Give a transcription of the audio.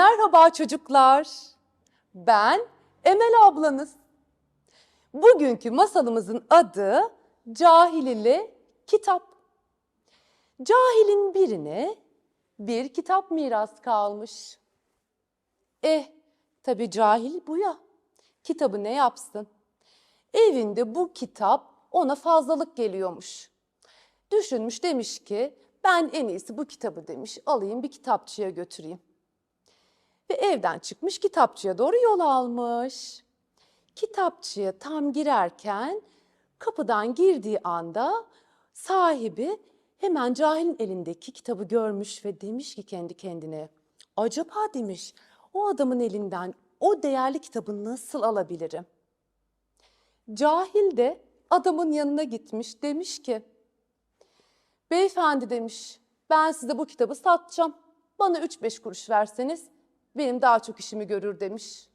Merhaba çocuklar. Ben Emel ablanız. Bugünkü masalımızın adı Cahil ile Kitap. Cahilin birine bir kitap miras kalmış. Eh, tabii cahil bu ya. Kitabı ne yapsın? Evinde bu kitap ona fazlalık geliyormuş. Düşünmüş demiş ki ben en iyisi bu kitabı demiş alayım bir kitapçıya götüreyim. Ve evden çıkmış kitapçıya doğru yol almış. Kitapçıya tam girerken kapıdan girdiği anda sahibi hemen cahilin elindeki kitabı görmüş ve demiş ki kendi kendine acaba demiş o adamın elinden o değerli kitabı nasıl alabilirim? Cahil de adamın yanına gitmiş demiş ki Beyefendi demiş, ben size bu kitabı satacağım. Bana 3-5 kuruş verseniz benim daha çok işimi görür demiş.